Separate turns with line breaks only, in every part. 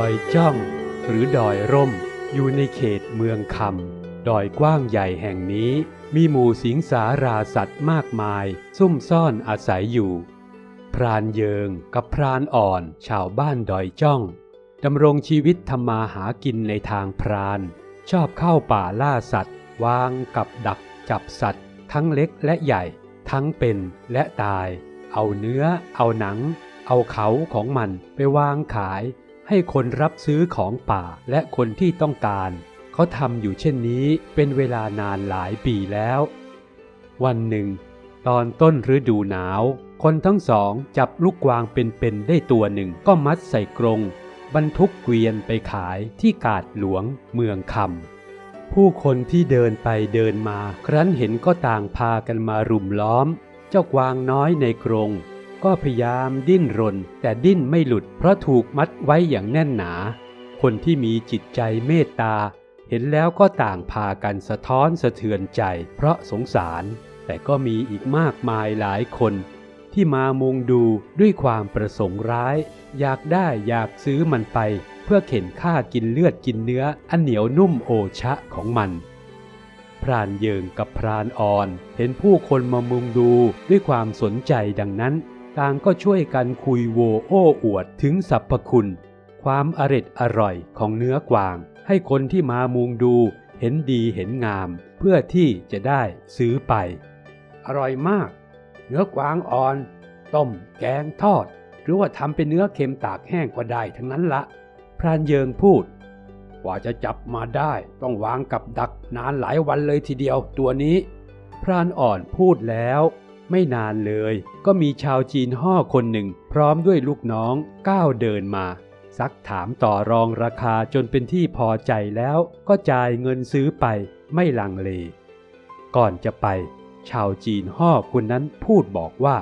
อยจ้อง หรือดอยร่ม อยู่ในเขตเมืองคำดอยกว้างใหญ่แห่งนี้ มีหมู่สิงสาราสัตว์มากมาย ซุ่มซ่อนอาศัยอยู่ พรานเยิงกับพรานอ่อนชาวบ้านดอยจ้องดำรงชีวิตทำมาหากินในทางพราน ชอบเข้าป่าล่าสัตว์ วางกับดักจับสัตว์ ทั้งเล็กและใหญ่ ทั้งเป็นและตาย เอาเนื้อ เอาหนัง เอาเขาของมันไปวางขาย ให้คนรับซื้อของป่าและคนที่ต้องการ เขาทำอยู่เช่นนี้เป็นเวลานานหลายปีแล้ว วันหนึ่ง ตอนต้นฤดูหนาว คนทั้งสองจับลูกกวางเป็นๆได้ตัวหนึ่งก็มัดใส่กรงบรรทุกเกวียนไปขายที่กาดหลวงเมืองคำผู้คนที่เดินไปเดินมา ครั้นเห็นก็ต่างพากันมารุมล้อม เจ้ากวางน้อยในกรง ก็พยายามดิ้นรนแต่ดิ้นไม่หลุดเพราะถูกมัดไว้อย่างแน่นหนา คนที่มีจิตใจเมตตา เห็นแล้วก็ต่างพากันสะท้อนสะเทือนใจ เพราะสงสาร แต่ก็มีอีกมากมายหลายคน ที่มามุงดูด้วยความประสงค์ร้าย อยากได้อยากซื้อมันไป เพื่อเข็นฆ่ากินเลือดกินเนื้ออันเหนียวนุ่มโอชะของมันพรานเยิงกับพรานอ่อน เห็นผู้คนมามุงดูด้วยความสนใจดังนั้น ต่างก็ช่วยกันคุยโวโอ้อวดถึงสรรพคุณ ความอร็ดอร่อยของเนื้อกวาง ให้คนที่มามุงดูเห็นดีเห็นงาม เพื่อที่จะได้ซื้อไป อร่อยมาก เนื้อกวางอ่อน ต้มแกงทอด หรือว่าทำเป็นเนื้อเค็มตากแห้งก็ได้ทั้งนั้นละพรานเยิงพูด กว่าจะจับมาได้ต้องวางกับดักนานหลายวันเลยทีเดียวตัวนี้ พรานอ่อนพูดแล้ว ไม่นานเลย ก็มีชาวจีนห่อคนหนึ่ง พร้อมด้วยลูกน้องก้าวเดินมา ซักถามต่อรองราคาจนเป็นที่พอใจแล้ว ก็จ่ายเงินซื้อไปไม่ลังเล ก่อนจะไป ชาวจีนห่อคนนั้นพูดบอกว่า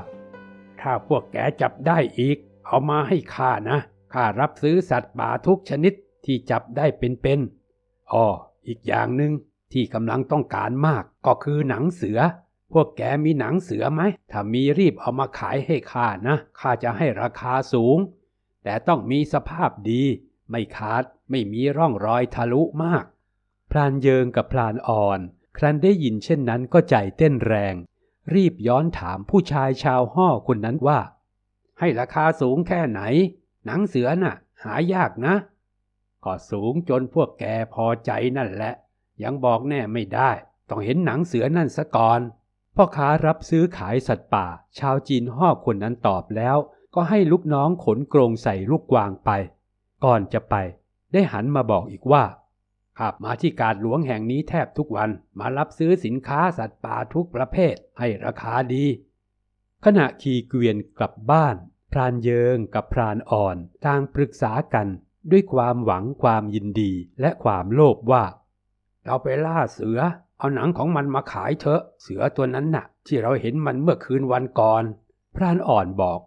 ถ้าพวกแกจับได้อีก เอามาให้ข้านะข้ารับซื้อสัตว์ป่าทุกชนิดที่จับได้เป็นๆอ้ออีกอย่างหนึ่งที่กำลังต้องการมากก็คือหนังเสือ พวกแกมีหนังเสือไหม ถ้ามีรีบเอามาขายให้ข้านะ ข้าจะให้ราคาสูง แต่ต้องมีสภาพดี ไม่ขาด ไม่มีร่องรอยทะลุมาก พรานเยิงกับพรานอ่อน ครั้นได้ยินเช่นนั้นก็ใจเต้นแรง รีบย้อนถามผู้ชายชาวห่อคนนั้นว่า ให้ราคาสูงแค่ไหน หนังเสือน่ะ หายากนะ ก็สูงจนพวกแกพอใจนั่นแหละ ยังบอกแน่ไม่ได้ ต้องเห็นหนังเสือนั่นซะก่อน พ่อค้ารับซื้อขายสัตว์ป่า ชาวจีนห่อคนนั้นตอบแล้ว ก็ให้ลูกน้องขนกรงใส่ลูกกวางไป ก่อนจะไป ได้หันมาบอกอีกว่าขับมาที่การหลวงแห่งนี้แทบทุกวันมารับซื้อสินค้าสัตว์ป่าทุกประเภทให้ราคาดี ขณะขี่เกวียนกลับบ้าน พรานเยิงกับพรานอ่อนต่างปรึกษากันด้วยความหวังความยินดีและความโลภว่า เราไปล่าเสือ เอาหนังของมันมาขายเถอะเสือตัวนั้นน่ะ ที่เราเห็นมันเมื่อคืนวันก่อน พรานอ่อนบอก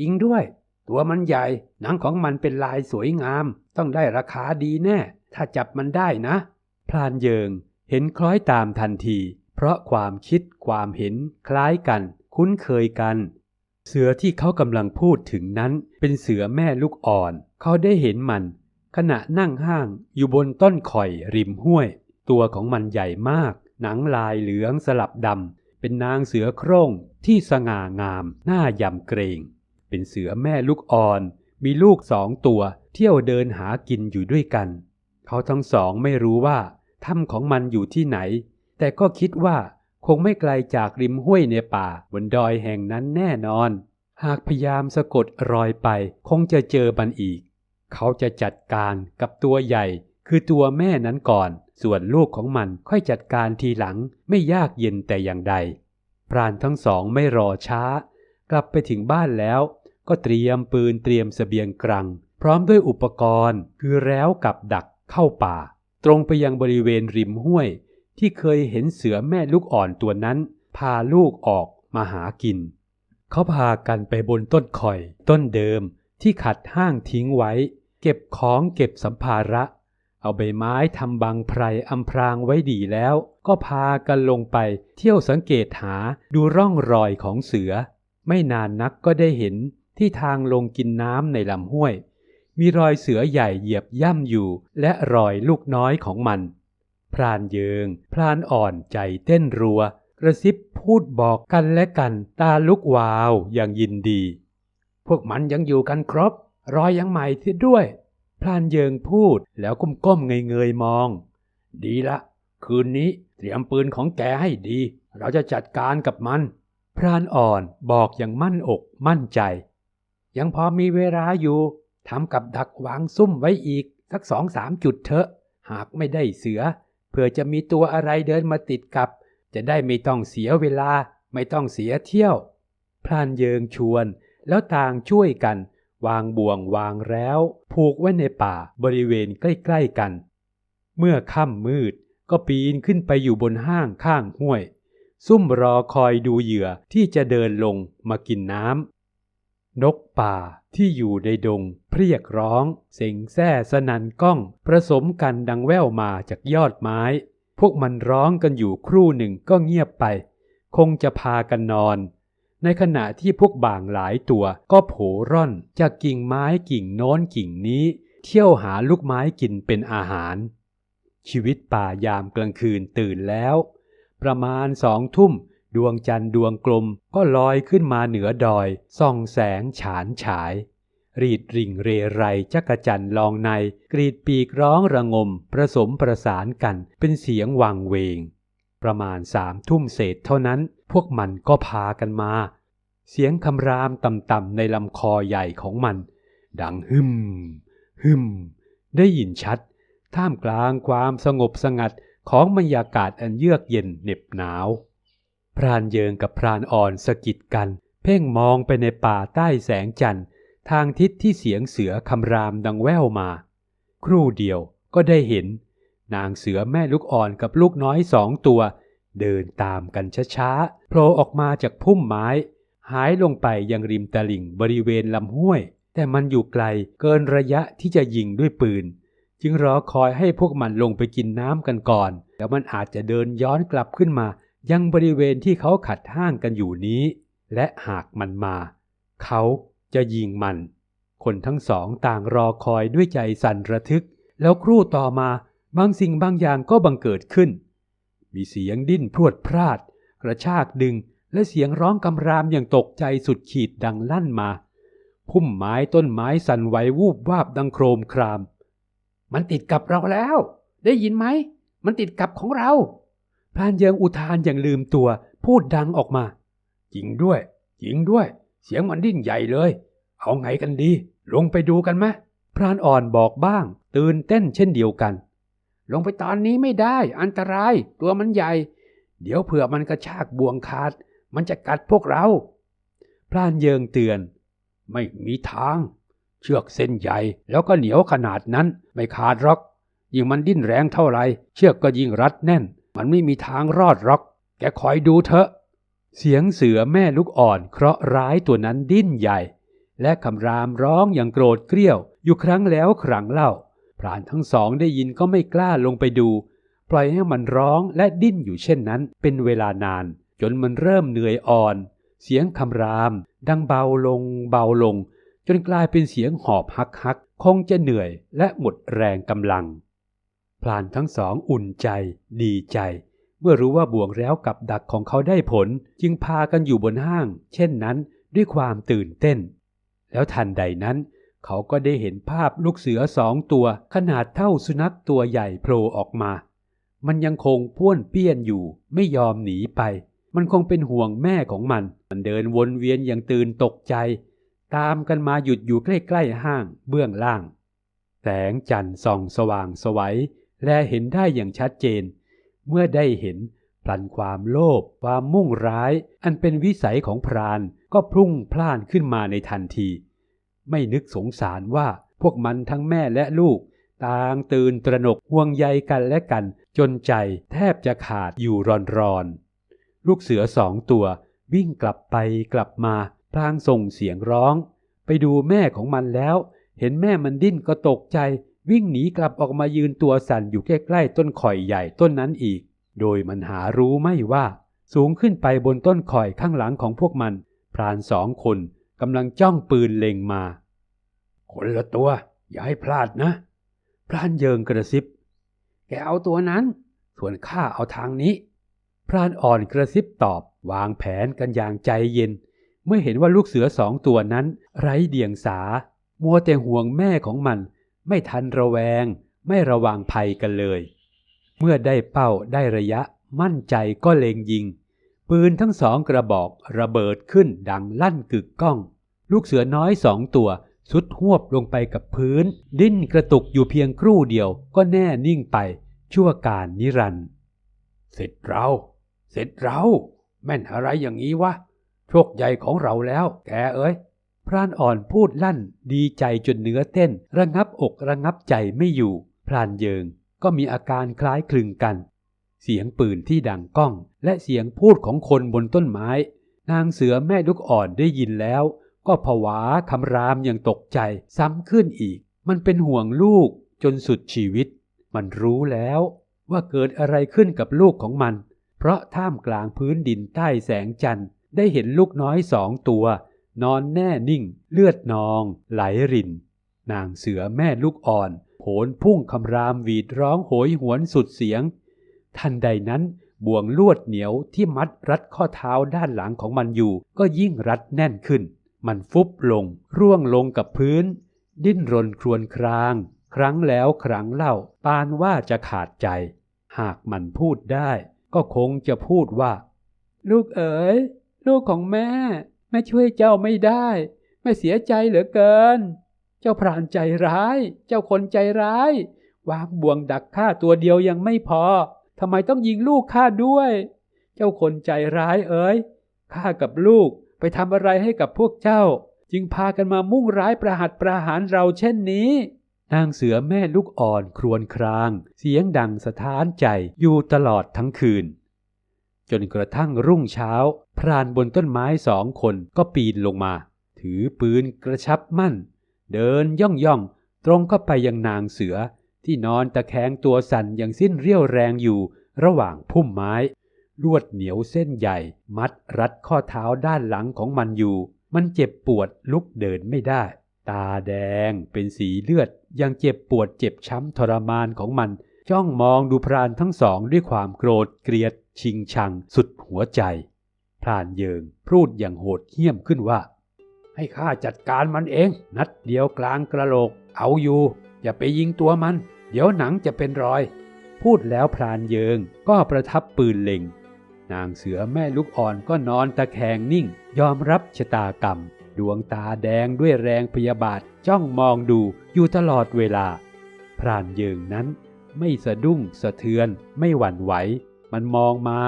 จริงด้วย ตัวมันใหญ่ หนังของมันเป็นลายสวยงาม ต้องได้ราคาดีแน่ ถ้าจับมันได้นะ พรานเยิงเห็นคล้อยตามทันที เพราะความคิดความเห็นคล้ายกัน คุ้นเคยกัน เสือที่เขากำลังพูดถึงนั้น เป็นเสือแม่ลูกอ่อน เขาได้เห็นมัน ขณะนั่งห้างอยู่บนต้นข่อยริมห้วย ตัวของมันใหญ่มาก หนังลายเหลืองสลับดำ เป็นนางเสือโคร่งที่สง่างาม หน่ายำเกรง เป็นเสือแม่ลูกอ่อน มีลูกสองตัว เที่ยวเดินหากินอยู่ด้วยกัน เขาทั้งสองไม่รู้ว่าถ้ำของมันอยู่ที่ไหน แต่ก็คิดว่าคงไม่ไกลจากริมห้วยในป่าบนดอยแห่งนั้นแน่นอน หากพยายามสะกดรอยไป คงจะเจอมันอีก เขาจะจัดการกับตัวใหญ่คือตัวแม่นั้นก่อน ส่วนลูกของมันค่อยจัดการทีหลังไม่ยากเย็นแต่อย่างใด พรานทั้งสองไม่รอช้า กลับไปถึงบ้านแล้ว ก็เตรียมปืนเตรียมเสบียงกรัง พร้อมด้วยอุปกรณ์คือแล้วกับดักเข้าป่า ตรงไปยังบริเวณริมห้วย ที่เคยเห็นเสือแม่ลูกอ่อนตัวนั้น พาลูกออกมาหากิน เขาพากันไปบนต้นข่อย ต้นเดิมที่ขัดห้างทิ้งไว้ เก็บของเก็บสัมภาระ เอาใบไม้ทำบังไพรอำพรางไว้ดีแล้ว ก็พากันลงไป เที่ยวสังเกตหาดูร่องรอยของเสือ ไม่นานนักก็ได้เห็นที่ทางลงกินน้ำในลำห้วย มีรอยเสือใหญ่เหยียบย่ำอยู่ และรอยลูกน้อยของมัน พรานเยิง พรานอ่อนใจเต้นรัว กระซิบพูดบอกกันและกันตาลุกวาวอย่างยินดี พวกมันยังอยู่กันครบ รอยยังใหม่เสียด้วย พรานเยิงพูดแล้วก้มๆเงยๆมอง ดีละ คืนนี้เตรียมปืนของแกให้ดี เราจะจัดการกับมัน พรานอ่อนบอกอย่างมั่นอกมั่นใจ ยังพอมีเวลาอยู่ทำกับดักวางซุ่มไว้อีก สักสองสามจุดเถอะ หากไม่ได้เสือเพื่อจะมีตัวอะไรเดินมาติดกับ จะได้ไม่ต้องเสียเวลาไม่ต้องเสียเที่ยว พรานเยิงชวนแล้วต่างช่วยกัน วางบ่วงวางแล้ว ผูกไว้ในป่าบริเวณใกล้ๆกัน เมื่อค่ำมืดก็ปีนขึ้นไปอยู่บนห้างข้างห้วย ซุ่มรอคอยดูเหยื่อที่จะเดินลงมากินน้ำนกป่าที่อยู่ในดงเพรียกร้อง เสียงแซ่สนันก้องผสมกันดังแว่วมาจากยอดไม้ พวกมันร้องกันอยู่ครู่หนึ่งก็เงียบไป คงจะพากันนอน ในขณะที่พวกบ่างหลายตัวก็โผร่อนจากกิ่งไม้กิ่งโน้นกิ่งนี้ เที่ยวหาลูกไม้กินเป็นอาหาร ชีวิตป่ายามกลางคืนตื่นแล้ว ประมาณสองทุ่ม ดวงจันทร์ดวงกลมก็ลอยขึ้นมาเหนือดอย ส่องแสงฉานฉาย รีดริ่งเรไรจักจันลองใน กรีดปีกร้องระงม ประสมประสานกันเป็นเสียงวังเวงประมาณสามทุ่มเศษเท่านั้น พวกมันก็พากันมา เสียงคำรามต่ำๆในลำคอใหญ่ของมัน ดังฮึมฮึมได้ยินชัด ท่ามกลางความสงบสงัดของบรรยากาศอันเยือกเย็นเหน็บหนาว พรานเยิงกับพรานอ่อนสะกิดกัน เพ่งมองไปในป่าใต้แสงจันทร์ ทางทิศที่เสียงเสือคำรามดังแว่วมา ครู่เดียวก็ได้เห็น นางเสือแม่ลูกอ่อนกับลูกน้อยสองตัว เดินตามกันช้าๆโผล่ออกมาจากพุ่มไม้ หายลงไปยังริมตลิ่งบริเวณลำห้วย แต่มันอยู่ไกลเกินระยะที่จะยิงด้วยปืน จึงรอคอยให้พวกมันลงไปกินน้ำกันก่อน แล้วมันอาจจะเดินย้อนกลับขึ้นมา ยังบริเวณที่เขาขัดห้างกันอยู่นี้ และหากมันมา เขาจะยิงมัน คนทั้งสองต่างรอคอยด้วยใจสั่นระทึก แล้วครู่ต่อมาบางสิ่งบางอย่างก็บังเกิดขึ้น มีเสียงดิ้นพรวดพลาด กระชากดึง และเสียงร้องกำรามอย่างตกใจสุดขีดดังลั่นมา พุ่มไม้ต้นไม้สั่นไหววูบวาบดังโครมคราม มันติดกับเราแล้ว ได้ยินไหม มันติดกับของเรา พรานเยิงอุทานอย่างลืมตัว พูดดังออกมา จริงด้วย จริงด้วย เสียงมันดิ้นใหญ่เลย เอาไงกันดี ลงไปดูกันไหมพรานอ่อนบอกบ้าง ตื่นเต้นเช่นเดียวกัน ลงไปตอนนี้ไม่ได้ อันตราย ตัวมันใหญ่ เดี๋ยวเผื่อมันกระชากบ่วงขาด มันจะกัดพวกเรา พรานเยิงเตือน ไม่มีทาง เชือกเส้นใหญ่แล้วก็เหนียวขนาดนั้นไม่ขาดหรอก ยิ่งมันดิ้นแรงเท่าไหร่เชือกก็ยิ่งรัดแน่น มันไม่มีทางรอดหรอก แกคอยดูเถอะ เสียงเสือแม่ลูกอ่อนเคราะห์ร้ายตัวนั้นดิ้นใหญ่ และคำรามร้องอย่างโกรธเกรี้ยว อยู่ครั้งแล้วครั้งเล่า พรานทั้งสองได้ยินก็ไม่กล้าลงไปดู ปล่อยให้มันร้องและดิ้นอยู่เช่นนั้นเป็นเวลานาน จนมันเริ่มเหนื่อยอ่อน เสียงคำราม ดังเบาลงเบาลง จนกลายเป็นเสียงหอบฮักฮักคงจะเหนื่อยและหมดแรงกำลัง พลานทั้งสองอุ่นใจ ดีใจ เมื่อรู้ว่าบ่วงแล้วกับดักของเขาได้ผล จึงพากันอยู่บนห้าง เช่นนั้นด้วยความตื่นเต้น แล้วทันใดนั้น เขาก็ได้เห็นภาพลูกเสือสองตัวขนาดเท่าสุนัขตัวใหญ่โผล่ออกมา มันยังคงป้วนเปี้ยนอยู่ไม่ยอมหนีไป มันคงเป็นห่วงแม่ของมัน มันเดินวนเวียนอย่างตื่นตกใจ ตามกันมาหยุดอยู่ใกล้ๆห้างเบื้องล่าง แสงจันทร์ส่องสว่างสวัยและเห็นได้อย่างชัดเจน เมื่อได้เห็นพลันความโลภความมุ่งร้าย อันเป็นวิสัยของพรานก็พุ่งพล่านขึ้นมาในทันที ไม่นึกสงสารว่าพวกมันทั้งแม่และลูก ต่างตื่นตระหนกห่วงใยกันและกัน จนใจแทบจะขาดอยู่รอนๆ ลูกเสือสองตัว วิ่งกลับไปกลับมา พลางส่งเสียงร้อง ไปดูแม่ของมันแล้ว เห็นแม่มันดิ้นก็ตกใจ วิ่งหนีกลับออกมายืนตัวสั่นอยู่ใกล้ๆต้นข่อยใหญ่ต้นนั้นอีก โดยมันหารู้ไม่ว่า สูงขึ้นไปบนต้นข่อยข้างหลังของพวกมัน พรานสองคนกำลังจ้องปืนเล็งมา คนละตัว อย่าให้พลาดนะ พรานเยิงกระซิบ แกเอาตัวนั้น ส่วนข้าเอาทางนี้ พรานอ่อนกระซิบตอบวางแผนกันอย่างใจเย็น เมื่อเห็นว่าลูกเสือสองตัวนั้น ไร้เดียงสา มัวแต่ห่วงแม่ของมัน ไม่ทันระแวง ไม่ระวังภัยกันเลย เมื่อได้เป้าได้ระยะมั่นใจก็เล็งยิง ปืนทั้งสองกระบอกระเบิดขึ้นดังลั่นกึกก้อง ลูกเสือน้อยสองตัวสุดหวบลงไปกับพื้น ดิ้นกระตุกอยู่เพียงครู่เดียวก็แน่นิ่งไปชั่วการนิรันดร์เสร็จเรา เสร็จเราแม่นอะไรอย่างนี้วะ โชคใหญ่ของเราแล้ว แกเอ้ย พรานอ่อนพูดลั่นดีใจจนเนื้อเต้น ระงับอกระงับใจไม่อยู่ พรานเยิงก็มีอาการคล้ายคลึงกัน เสียงปืนที่ดังก้อง และเสียงพูดของคนบนต้นไม้ นางเสือแม่ลูกอ่อนได้ยินแล้ว ก็ผวาคำรามอย่างตกใจซ้ำขึ้นอีก มันเป็นห่วงลูกจนสุดชีวิต มันรู้แล้วว่าเกิดอะไรขึ้นกับลูกของมัน เพราะท่ามกลางพื้นดินใต้แสงจันทร์ได้เห็นลูกน้อยสองตัว นอนแน่นิ่ง เลือดนอง ไหลริน นางเสือแม่ลูกอ่อนโผนพุ่งคำรามหวีดร้องโหยหวนสุดเสียง ทันใดนั้นบ่วงลวดเหนียวที่มัดรัดข้อเท้าด้านหลังของมันอยู่ ก็ยิ่งรัดแน่นขึ้น มันฟุบลง ร่วงลงกับพื้น ดิ้นรนครวญคราง ครั้งแล้วครั้งเล่า ปานว่าจะขาดใจ หากมันพูดได้ ก็คงจะพูดว่า ลูกเอ๋ย ลูกของแม่ แม่ช่วยเจ้าไม่ได้ แม่เสียใจเหลือเกิน เจ้าพรานใจร้าย เจ้าคนใจร้าย วางบ่วงดักข้าตัวเดียวยังไม่พอทำไมต้องยิงลูกข้าด้วย เจ้าคนใจร้ายเอ๋ยข้ากับลูกไปทำอะไรให้กับพวกเจ้า จึงพากันมามุ่งร้ายประหัตประหารเราเช่นนี้ นางเสือแม่ลูกอ่อนครวญคราง เสียงดังสะท้านใจอยู่ตลอดทั้งคืน จนกระทั่งรุ่งเช้า พรานบนต้นไม้สองคนก็ปีนลงมา ถือปืนกระชับมั่น เดินย่องย่องตรงเข้าไปยังนางเสือที่นอนตะแคงตัวสั่นอย่างสิ้นเรี่ยวแรงอยู่ระหว่างพุ่มไม้ ลวดเหนียวเส้นใหญ่ มัดรัดข้อเท้าด้านหลังของมันอยู่ มันเจ็บปวดลุกเดินไม่ได้ ตาแดงเป็นสีเลือด ยังเจ็บปวดเจ็บช้ำทรมานของมัน จ้องมองดูพรานทั้งสองด้วยความโกรธเกลียด ชิงชัง สุดหัวใจ พรานเยิงพูดอย่างโหดเหี้ยมขึ้นว่า ให้ข้าจัดการมันเอง นัดเดียวกลางกระโหลก เอาอยู่ อย่าไปยิงตัวมัน เดี๋ยวหนังจะเป็นรอย พูดแล้วพรานเยิงก็ประทับปืนเล็งนางเสือแม่ลูกอ่อนก็นอนตะแคงนิ่ง ยอมรับชะตากรรม ดวงตาแดงด้วยแรงพยาบาทจ้องมองดูอยู่ตลอดเวลา พรานเยิงนั้นไม่สะดุ้งสะเทือนไม่หวั่นไหว มันมองมา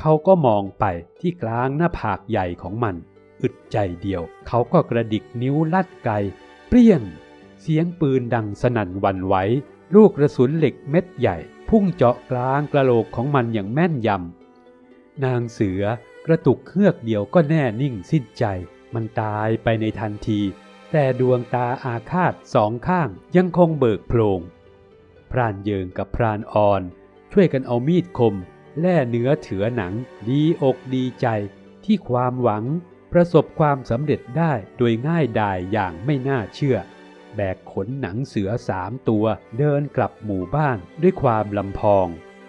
เขาก็มองไปที่กลางหน้าผากใหญ่ของมัน อึดใจเดียว เขาก็กระดิกนิ้วลัดไกเปรี้ยง เสียงปืนดังสนั่นหวั่นไหว ลูกกระสุนเหล็กเม็ดใหญ่ พุ่งเจาะกลางกระโหลกของมันอย่างแม่นยำ นางเสือกระตุกเครือกเดียวก็แน่นิ่งสิ้นใจ มันตายไปในทันที แต่ดวงตาอาฆาตสองข้างยังคงเบิกโพลงพรานเยิงกับพรานอ่อน ช่วยกันเอามีดคม แล่เนื้อเถือหนัง ดีอกดีใจที่ความหวังประสบความสำเร็จได้โดยง่ายดายอย่างไม่น่าเชื่อ แบกขนหนังเสือสามตัวเดินกลับหมู่บ้านด้วยความลำพอง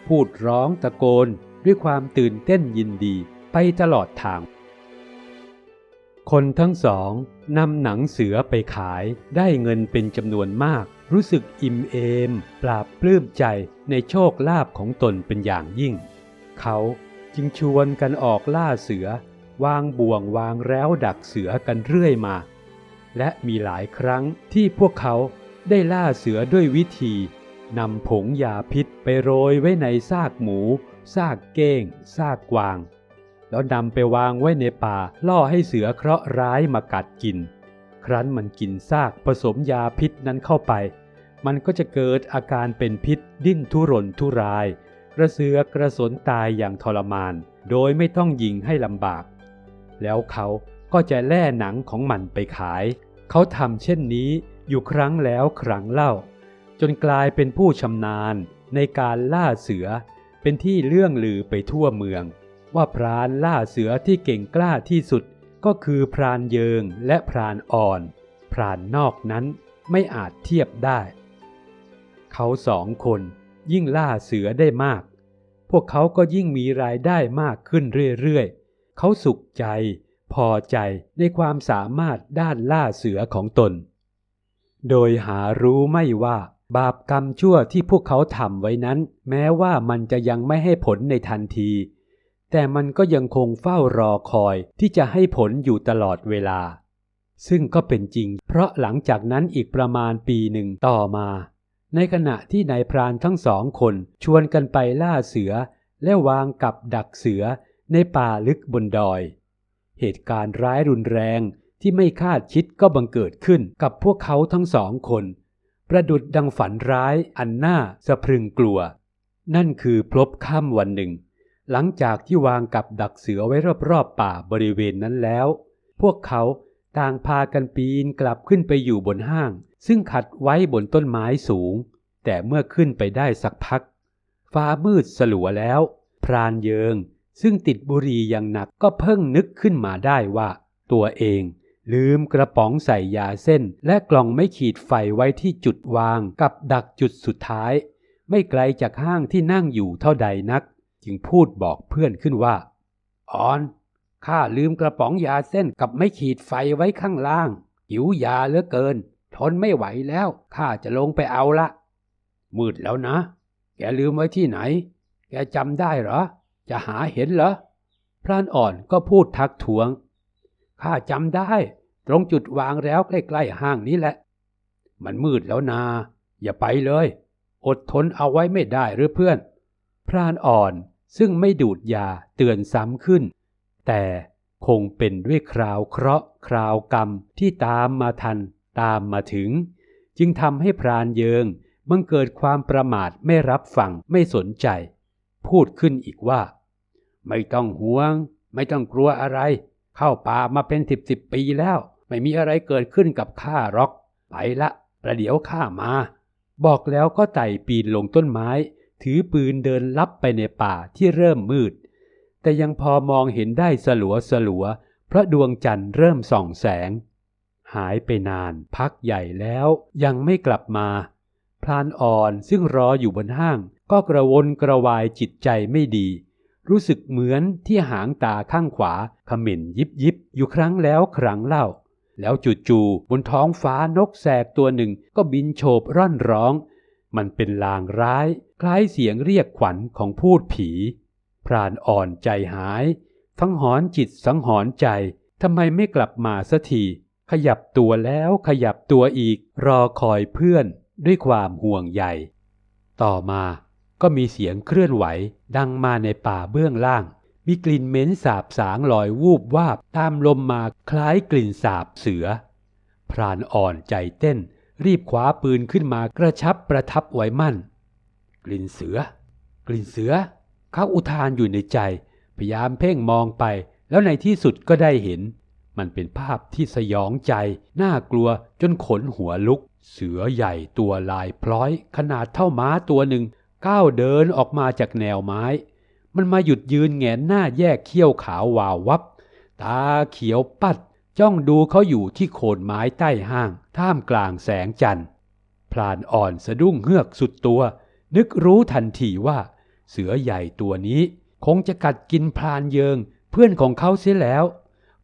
พูดร้องตะโกนด้วยความตื่นเต้นยินดีไปตลอดทาง คนทั้งสองนำหนังเสือไปขายได้เงินเป็นจำนวนมาก รู้สึกอิ่มเอม ปราบปลื้มใจในโชคลาภของตนเป็นอย่างยิ่ง เขาจึงชวนกันออกล่าเสือ วางบ่วงวางแล้วดักเสือกันเรื่อยมา และมีหลายครั้งที่พวกเขาได้ล่าเสือด้วยวิธีนำผงยาพิษไปโรยไว้ในซากหมู ซากเก้ง ซากกวาง แล้วนำไปวางไว้ในป่าล่อให้เสือเคราะห์ร้ายมากัดกิน ครั้นมันกินซากผสมยาพิษนั้นเข้าไป มันก็จะเกิดอาการเป็นพิษดิ้นทุรนทุราย กระเสือกกระสนตายอย่างทรมาน โดยไม่ต้องยิงให้ลำบาก แล้วเขาก็จะแล่หนังของมันไปขาย เขาทำเช่นนี้อยู่ครั้งแล้วครั้งเล่า จนกลายเป็นผู้ชำนาญในการล่าเสือเป็นที่เลื่องลือไปทั่วเมือง ว่าพรานล่าเสือที่เก่งกล้าที่สุดก็คือพรานเยิงและพรานอ่อน พรานนอกนั้นไม่อาจเทียบได้ เขาสองคนยิ่งล่าเสือได้มาก พวกเขาก็ยิ่งมีรายได้มากขึ้นเรื่อยๆ เขาสุขใจ พอใจในความสามารถด้านล่าเสือของตน โดยหารู้ไม่ว่าบาปกรรมชั่วที่พวกเขาทำไว้นั้น แม้ว่ามันจะยังไม่ให้ผลในทันที แต่มันก็ยังคงเฝ้ารอคอยที่จะให้ผลอยู่ตลอดเวลา ซึ่งก็เป็นจริง เพราะหลังจากนั้นอีกประมาณปีหนึ่งต่อมา ในขณะที่นายพรานทั้งสองคนชวนกันไปล่าเสือ และวางกับดักเสือในป่าลึกบนดอย เหตุการณ์ร้ายรุนแรงที่ไม่คาดคิดก็บังเกิดขึ้นกับพวกเขาทั้งสองคน ประดุดดังฝันร้ายอันน่าสะพรึงกลัว นั่นคือพลบค่ำวันหนึ่ง หลังจากที่วางกับดักเสือไว้รอบๆป่าบริเวณนั้นแล้ว พวกเขาต่างพากันปีนกลับขึ้นไปอยู่บนห้าง ซึ่งขัดไว้บนต้นไม้สูง แต่เมื่อขึ้นไปได้สักพัก ฟ้ามืดสลัวแล้ว พรานเยิง ซึ่งติดบุหรี่อย่างหนักก็เพิ่งนึกขึ้นมาได้ว่า ตัวเอง ลืมกระป๋องใส่ยาเส้น และกล่องไม่ขีดไฟไว้ที่จุดวางกับดักจุดสุดท้าย ไม่ไกลจากห้างที่นั่งอยู่เท่าใดนัก จึงพูดบอกเพื่อนขึ้นว่า ออนข้าลืมกระป๋องยาเส้นกับไม่ขีดไฟไว้ข้างล่าง หิวยาเหลือเกิน ทนไม่ไหวแล้วข้าจะลงไปเอาละ มืดแล้วนะ แกลืมไว้ที่ไหน แกจำได้เหรอ จะหาเห็นเหรอ พรานอ่อนก็พูดทักท้วง ข้าจำได้ ตรงจุดวางแล้วใกล้ๆห้างนี้แหละ มันมืดแล้วนา อย่าไปเลย อดทนเอาไว้ไม่ได้หรือเพื่อน พรานอ่อนซึ่งไม่ดูดยาเตือนซ้ำขึ้น แต่คงเป็นด้วยคราวเคราะห์คราวกรรมที่ตามมาทันตามมาถึง จึงทำให้พรานเยิงบังเกิดความประมาทไม่รับฟังไม่สนใจ พูดขึ้นอีกว่า ไม่ต้องห่วง ไม่ต้องกลัวอะไร เข้าป่ามาเป็นสิบสิบปีแล้ว ไม่มีอะไรเกิดขึ้นกับข้าหรอก ไปละ ประเดี๋ยวข้ามา บอกแล้วก็ไต่ปีนลงต้นไม้ ถือปืนเดินลับไปในป่าที่เริ่มมืด แต่ยังพอมองเห็นได้สลัวสลัว เพราะดวงจันทร์เริ่มส่องแสง หายไปนานพักใหญ่แล้วยังไม่กลับมา พลานอ่อนซึ่งรออยู่บนห้าง ก็กระวนกระวายจิตใจไม่ดี รู้สึกเหมือนที่หางตาข้างขวาขมิ่นยิบยิบอยู่ครั้งแล้วครั้งเล่า แล้วจู่ๆบนท้องฟ้านกแสกตัวหนึ่งก็บินโฉบร่อนร้อง มันเป็นลางร้าย คล้ายเสียงเรียกขวัญของพูดผี พรานอ่อนใจหาย ทั้งหอนจิตสังหรณ์ใจทำไมไม่กลับมาสักทีขยับตัวแล้วขยับตัวอีกรอคอยเพื่อนด้วยความห่วงใยต่อมาก็มีเสียงเคลื่อนไหวดังมาในป่าเบื้องล่าง มีกลิ่นเหม็นสาบสางลอยวูบวาบตามลมมาคล้ายกลิ่นสาบเสือ พรานอ่อนใจเต้น รีบคว้าปืนขึ้นมากระชับประทับไว้มั่น กลิ่นเสือ กลิ่นเสือ เขาอุทานอยู่ในใจ พยายามเพ่งมองไป แล้วในที่สุดก็ได้เห็น มันเป็นภาพที่สยองใจ น่ากลัวจนขนหัวลุก เสือใหญ่ตัวลายพร้อย ขนาดเท่าม้าตัวหนึ่งก้าวเดินออกมาจากแนวไม้ มันมาหยุดยืนแงนหน้าแยกเขี้ยวขาววาววับ ตาเขียวปัด จ้องดูเขาอยู่ที่โคนไม้ใต้ห้าง ท่ามกลางแสงจันทร์ พลานอ่อนสะดุ้งเฮือกสุดตัว นึกรู้ทันทีว่า เสือใหญ่ตัวนี้ คงจะกัดกินพลานเยิงเพื่อนของเขาเสียแล้ว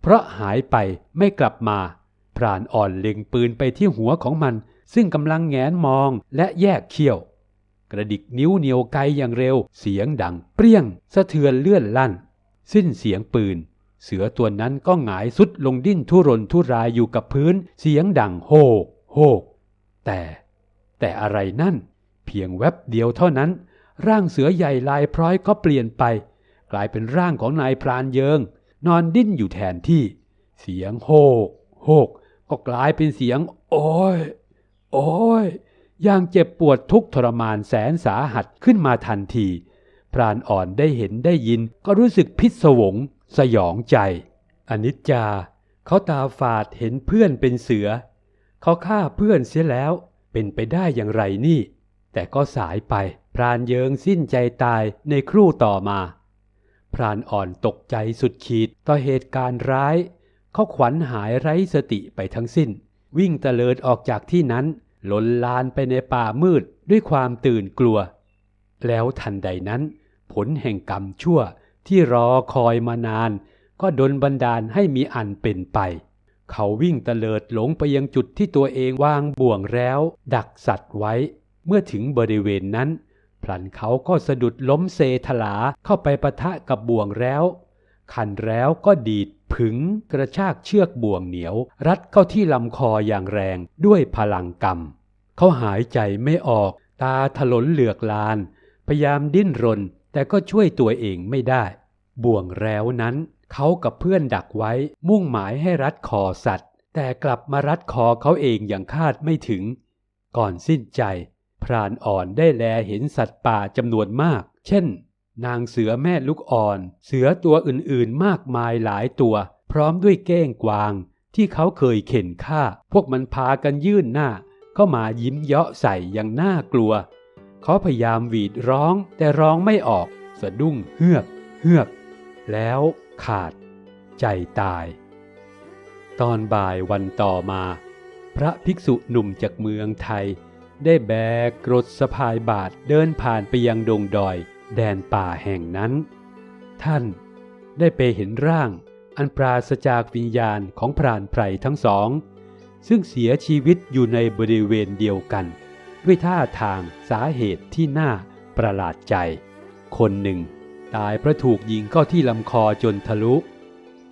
เพราะหายไปไม่กลับมา พรานอ่อนเล็งปืนไปที่หัวของมัน ซึ่งกำลังแงนมองและแยกเขี้ยว กระดิกนิ้วเหนียวไกลอย่างเร็ว เสียงดังเปรี้ยง สะเทือนเลื่อนลั่น สิ้นเสียงปืน เสือตัวนั้นก็หงายสุดลงดิ้นทุรนทุรายอยู่กับพื้น เสียงดังโฮกโฮกแต่ แต่อะไรนั่น เพียงแวบเดียวเท่านั้น ร่างเสือใหญ่ลายพร้อยก็เปลี่ยนไป กลายเป็นร่างของนายพรานเยิง นอนดิ้นอยู่แทนที่ เสียงโฮกโฮกก็กลายเป็นเสียง โอ้ย โอ้ยอย่างเจ็บปวดทุกทรมานแสนสาหัสขึ้นมาทันที พรานอ่อนได้เห็นได้ยินก็รู้สึกพิศวง สยองใจ อนิจจา เขาตาฝาดเห็นเพื่อนเป็นเสือ เขาฆ่าเพื่อนเสียแล้ว เป็นไปได้อย่างไรนี่ แต่ก็สายไป พรานเยิงสิ้นใจตายในครู่ต่อมา พรานอ่อนตกใจสุดขีดต่อเหตุการณ์ร้าย เขาขวัญหายไร้สติไปทั้งสิ้น วิ่งเตลิดออกจากที่นั้นหล่นลานไปในป่ามืดด้วยความตื่นกลัว แล้วทันใดนั้น ผลแห่งกรรมชั่ว ที่รอคอยมานาน ก็ดลบันดาลให้มีอันเป็นไป เขาวิ่งเตลิดหลงไปยังจุดที่ตัวเองวางบ่วงแล้ว ดักสัตว์ไว้ เมื่อถึงบริเวณนั้น พลันเขาก็สะดุดล้มเซถลาเข้าไปปะทะกับบ่วงแล้วคันแล้วก็ดีดผึงกระชากเชือกบ่วงเหนียว รัดเข้าที่ลำคออย่างแรงด้วยพลังกรรม เขาหายใจไม่ออก ตาถลนเหลือกลาน พยายามดิ้นรน แต่ก็ช่วยตัวเองไม่ได้ บ่วงแล้วนั้นเขากับเพื่อนดักไว้มุ่งหมายให้รัดคอสัตว์ แต่กลับมารัดคอเขาเองอย่างคาดไม่ถึง ก่อนสิ้นใจ พรานอ่อนได้แลเห็นสัตว์ป่าจำนวนมาก เช่น นางเสือแม่ลูกอ่อน เสือตัวอื่นๆมากมายหลายตัว พร้อมด้วยเก้งกวาง ที่เขาเคยเข็นฆ่า พวกมันพากันยื่นหน้า เข้ามายิ้มเยาะใส่อย่างน่ากลัว เขาพยายามหวีดร้องแต่ร้องไม่ออก สะดุ้งเฮือกเฮือก แล้วขาด ใจตาย ตอนบ่ายวันต่อมา พระภิกษุหนุ่มจากเมืองไทย ได้แบกกรดสะพายบาทเดินผ่านไปยังดงดอย แดนป่าแห่งนั้น ท่านได้ไปเห็นร่างอันปราศจากวิญญาณของพรานไพรทั้งสอง ซึ่งเสียชีวิตอยู่ในบริเวณเดียวกัน ด้วยท่าทางสาเหตุที่น่าประหลาดใจ คนหนึ่ง ตายเพราะถูกยิงเข้าที่ลำคอจนทะลุ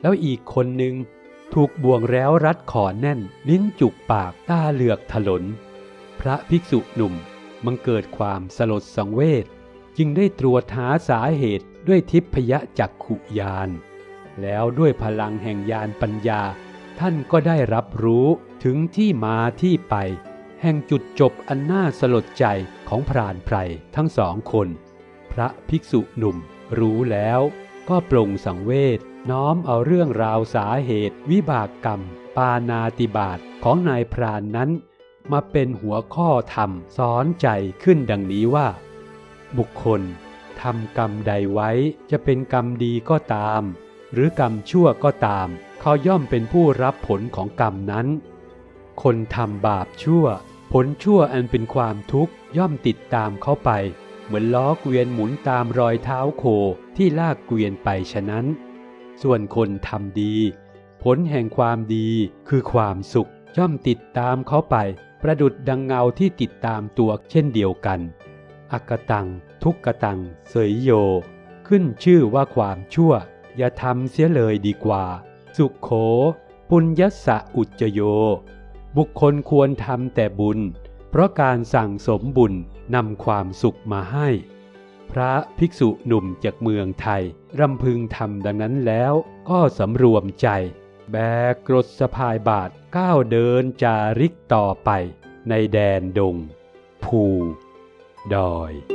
แล้วอีกคนหนึ่งถูกบ่วงแล้วรัดคอแน่น ลิ้นจุกปากตาเหลือกถลน พระภิกษุหนุ่มมังเกิดความสลดสังเวชจึงได้ตรวจหาสาเหตุด้วยทิพยจักขุยาน แล้วด้วยพลังแห่งยานปัญญา ท่านก็ได้รับรู้ถึงที่มาที่ไป แห่งจุดจบอันน่าสลดใจของพรานไพรทั้งสองคน พระภิกษุหนุ่มรู้แล้วก็ปรงสังเวชน้อมเอาเรื่องราวสาเหตุวิบากกรรม ปานาติบาตของนายพรานนั้น มาเป็นหัวข้อธรรมสอนใจขึ้นดังนี้ว่า บุคคลทำกรรมใดไว้จะเป็นกรรมดีก็ตาม หรือกรรมชั่วก็ตาม เขาย่อมเป็นผู้รับผลของกรรมนั้น คนทำบาปชั่ว ผลชั่วอันเป็นความทุกข์ย่อมติดตามเขาไป เหมือนล้อเกวียนหมุนตามรอยเท้าโคที่ลากเกวียนไปฉะนั้น ส่วนคนทำดี ผลแห่งความดีคือความสุขย่อมติดตามเขาไป ประดุดดังเงาที่ติดตามตัวเช่นเดียวกัน อักตัง ทุกกตัง เสยโย ขึ้นชื่อว่าความชั่ว อย่าทำเสียเลยดีกว่า สุขโข ปุญญสะอุจโย บุคคลควรทำแต่บุญ เพราะการสั่งสมบุญนำความสุขมาให้ พระภิกษุหนุ่มจากเมืองไทยรำพึงทำดังนั้นแล้วก็สำรวมใจ แบกกรดสะพายบาทก้าวเดินจาริกต่อไป ในแดนดง ภู ดอย